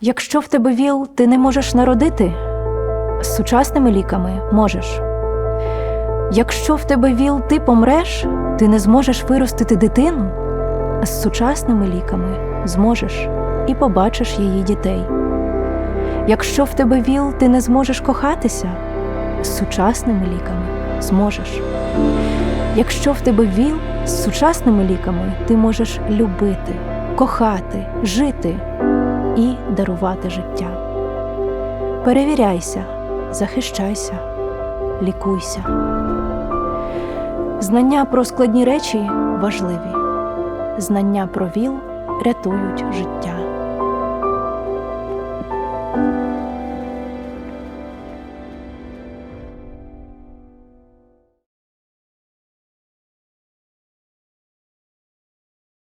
Якщо в тебе ВІЛ, ти не можеш народити, з сучасними ліками можеш. Якщо в тебе ВІЛ, ти помреш, ти не зможеш виростити дитину, з сучасними ліками зможеш і побачиш її дітей. Якщо в тебе ВІЛ, ти не зможеш кохатися, з сучасними ліками зможеш. Якщо в тебе ВІЛ, з сучасними ліками ти можеш любити, кохати, жити і дарувати життя. Перевіряйся, захищайся, лікуйся. Знання про складні речі важливі. Знання про ВІЛ рятують життя.